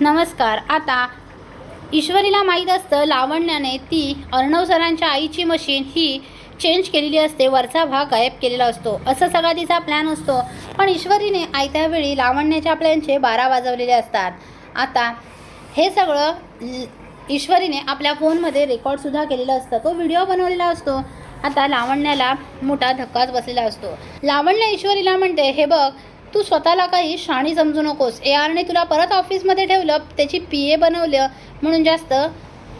नमस्कार. आता ईश्वरीला माहीत असतं लावण्याने ती अर्णव सरांच्या आईची मशीन ही चेंज केलेली असते वरचा भाग गायब केलेला असतो. असं सगळा तिचा प्लॅन असतो. पण ईश्वरीने आयत्या वेळी लावण्याच्या प्लॅनचे बारा वाजवलेले असतात. आता हे सगळं ईश्वरीने आपल्या फोनमध्ये रेकॉर्डसुद्धा केलेलं असतं. तो व्हिडिओ बनवलेला असतो. आता लावण्याला मोठा धक्काच बसलेला असतो. लावण्य ईश्वरीला म्हणते हे बघ तू स्वतःला काही शाणी समजू नकोस. ए आरने तुला परत ऑफिसमध्ये ठेवलं त्याची पी ए बनवलं म्हणून जास्त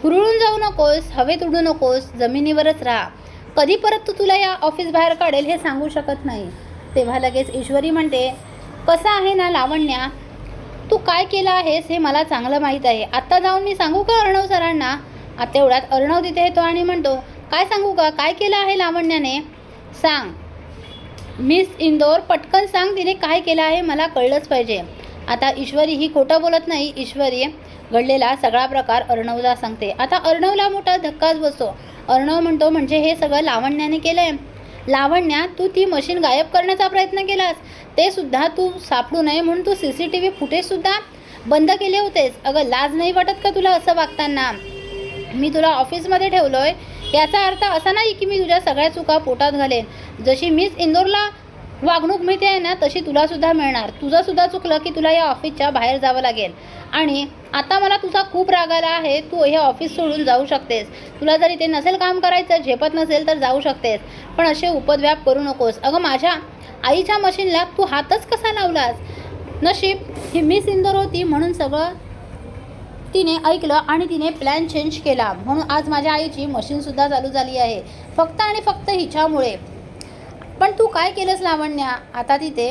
हुरळून जाऊ नकोस हवेत उडू नकोस जमिनीवरच राहा. कधी परत तू तुला या ऑफिस बाहेर काढेल हे सांगू शकत नाही. तेव्हा लगेच ईश्वरी म्हणते कसं आहे ना लावण्या? तू काय केलं आहेस हे मला चांगलं माहीत आहे. आत्ता जाऊन मी सांगू का अर्णव सरांना? आता एवढ्यात अर्णव तिथे येतो आणि म्हणतो काय सांगू का? काय केलं आहे लावण्याने? सांग. मिस इंदोर पटकन सांग तिने काय केलं आहे मला कळलंच पाहिजे. आता ईश्वरी ही खोटं बोलत नाही ईश्वरी घडलेला सगळा प्रकार अर्णवला सांगते. आता अर्णवला मोठा धक्काच बसतो. अर्णव म्हणतो म्हणजे हे सगळं लावण्याने केलं आहे लावण्या तू ती मशीन गायब करण्याचा प्रयत्न केलास? ते सुद्धा तू सापडू नये म्हणून तू सी सी टी व्ही फुटेजसुद्धा बंद केले होतेस. अगं लाज नाही वाटत का तुला असं वागताना? मी तुला ऑफिसमध्ये ठेवलो आहे याचा अर्थ असा नाही की मी तुझ्या सगळ्या चुका पोटात घालेन. जशी मिस इंदोरला वागणूक मिळते आहे ना तशी तुलासुद्धा मिळणार. तुझंसुद्धा चुकलं की तुला या ऑफिसच्या बाहेर जावं लागेल. आणि आता मला तुझा खूप राग आला आहे तू हे ऑफिस सोडून जाऊ शकतेस. तुला जर इथे नसेल काम करायचं झेपत नसेल तर जाऊ शकतेस. पण असे उपद्व्याप करू नकोस. अगं माझ्या आईच्या मशीनला तू हातच कसा लावलास? नशीब ही मिस इंदोर होती म्हणून सगळं तिने ऐकलं आणि तिने प्लॅन चेंज केला. म्हणून आज माझ्या आईची मशीनसुद्धा चालू झाली आहे. फक्त आणि फक्त हिच्यामुळे. पण तू काय केलंस लावण्या? आता तिथे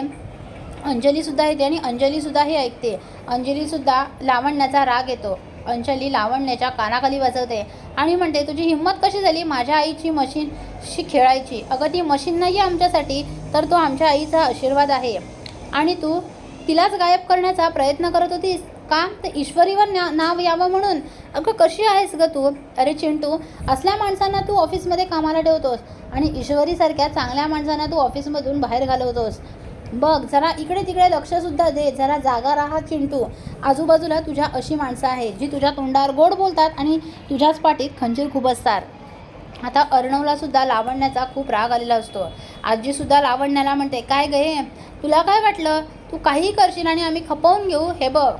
अंजलीसुद्धा येते आणि अंजलीसुद्धा हे ऐकते. अंजलीसुद्धा लावण्याचा राग येतो. अंजली लावण्याच्या कानाखाली वाजवते आणि म्हणते तुझी हिंमत कशी झाली माझ्या आईची मशीनशी खेळायची? अगं ती मशीन नाही आहे आमच्यासाठी तर तो आमच्या आईचा आशीर्वाद आहे. आणि तू तिलाच गायब करण्याचा प्रयत्न करत होतीस? का? तर ईश्वरीवर ना नाव यावं म्हणून. अगं कशी आहेस ग तू? अरे चिंटू असल्या माणसांना तू ऑफिसमध्ये कामाला ठेवतोस आणि ईश्वरीसारख्या चांगल्या माणसांना तू ऑफिसमधून बाहेर घालवतोस. बघ जरा इकडे तिकडे लक्षसुद्धा दे. जरा जागा राहा चिंटू. आजूबाजूला तुझ्या अशी माणसं आहेत जी तुझ्या तोंडावर गोड बोलतात आणि तुझ्याच पाठीत खंजीर खूप असतात. आता अर्णवला सुद्धा लावण्याचा खूप राग आलेला असतो. आजीसुद्धा लावण्याला म्हणते काय गे तुला काय वाटलं? तू काहीही करशील आणि आम्ही खपवून घेऊ. हे बघ.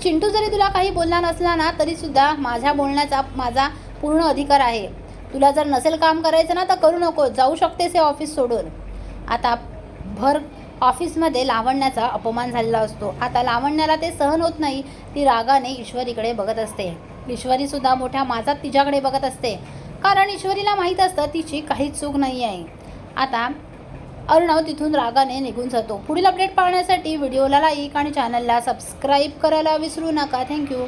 चिंटू जरी तुला काही बोलला नसला ना तरीसुद्धा माझ्या बोलण्याचा माझा पूर्ण अधिकार आहे. तुला जर नसेल काम करायचं ना तर करू नको. जाऊ शकतेस हे ऑफिस सोडून. आता भर ऑफिसमध्ये लावण्याचा अपमान झालेला असतो. आता लावण्याला ते सहन होत नाही. ती रागाने ईश्वरीकडे बघत असते. ईश्वरीसुद्धा मोठ्या माझात तिच्याकडे बघत असते. कारण ईश्वरीला माहीत असतं तिची काहीच चूक नाही आहे आता अर्णव तिथून रागाने निघून जातो. पुढील अपडेट पाहण्यासाठी व्हिडिओला लाईक आणि चॅनलला सबस्क्राईब करायला विसरू नका. थँक्यू